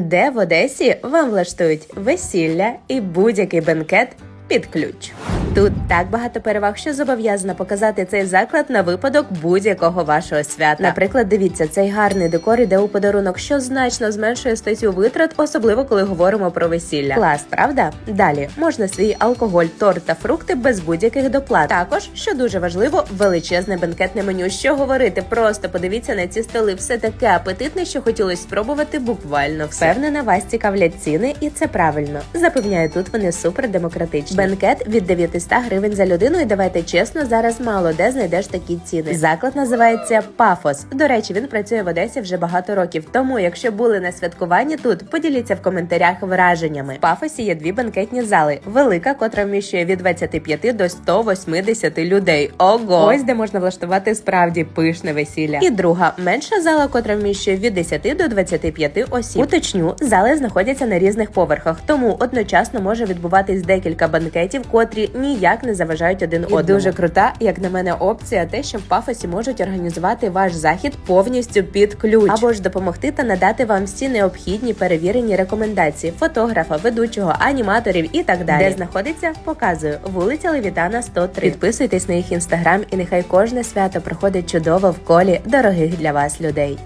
де в Одесі вам влаштують весілля і будь-який бенкет під ключ. Тут так багато переваг, що зобов'язана показати цей заклад на випадок будь-якого вашого свята. Наприклад, дивіться, цей гарний декор іде у подарунок, що значно зменшує статтю витрат, особливо коли говоримо про весілля. Клас, правда? Далі можна свій алкоголь, торт та фрукти без будь-яких доплат. Також, що дуже важливо, величезне бенкетне меню. Що говорити? Просто подивіться на ці столи. Все таке апетитне, що хотілося спробувати буквально все. Впевнена, вас цікавлять ціни, і це правильно. Запевняю, тут вони супер демократичні. Бенкет від 900 гривень за людину. І давайте чесно, зараз мало де знайдеш такі ціни. Заклад називається Пафос. До речі, він працює в Одесі вже багато років. Тому, якщо були на святкуванні тут, поділіться в коментарях враженнями. В Пафосі є дві банкетні зали. Велика, котра вміщує від 25 до 180 людей. Ого! Ось де можна влаштувати справді пишне весілля. І друга менша зала, котра вміщує від 10 до 25 осіб. Уточню, зали знаходяться на різних поверхах, тому одночасно може відбуватись декілька банкетів, котрі ніяк не заважають один одному. Дуже крута, як на мене, опція, те, що в пафосі можуть організувати ваш захід повністю під ключ, або ж допомогти та надати вам всі необхідні перевірені рекомендації фотографа, ведучого, аніматорів і так далі. Де знаходиться, показую вулиця Левітана, 103. Підписуйтесь на їх інстаграм, і нехай кожне свято проходить чудово в колі дорогих для вас людей.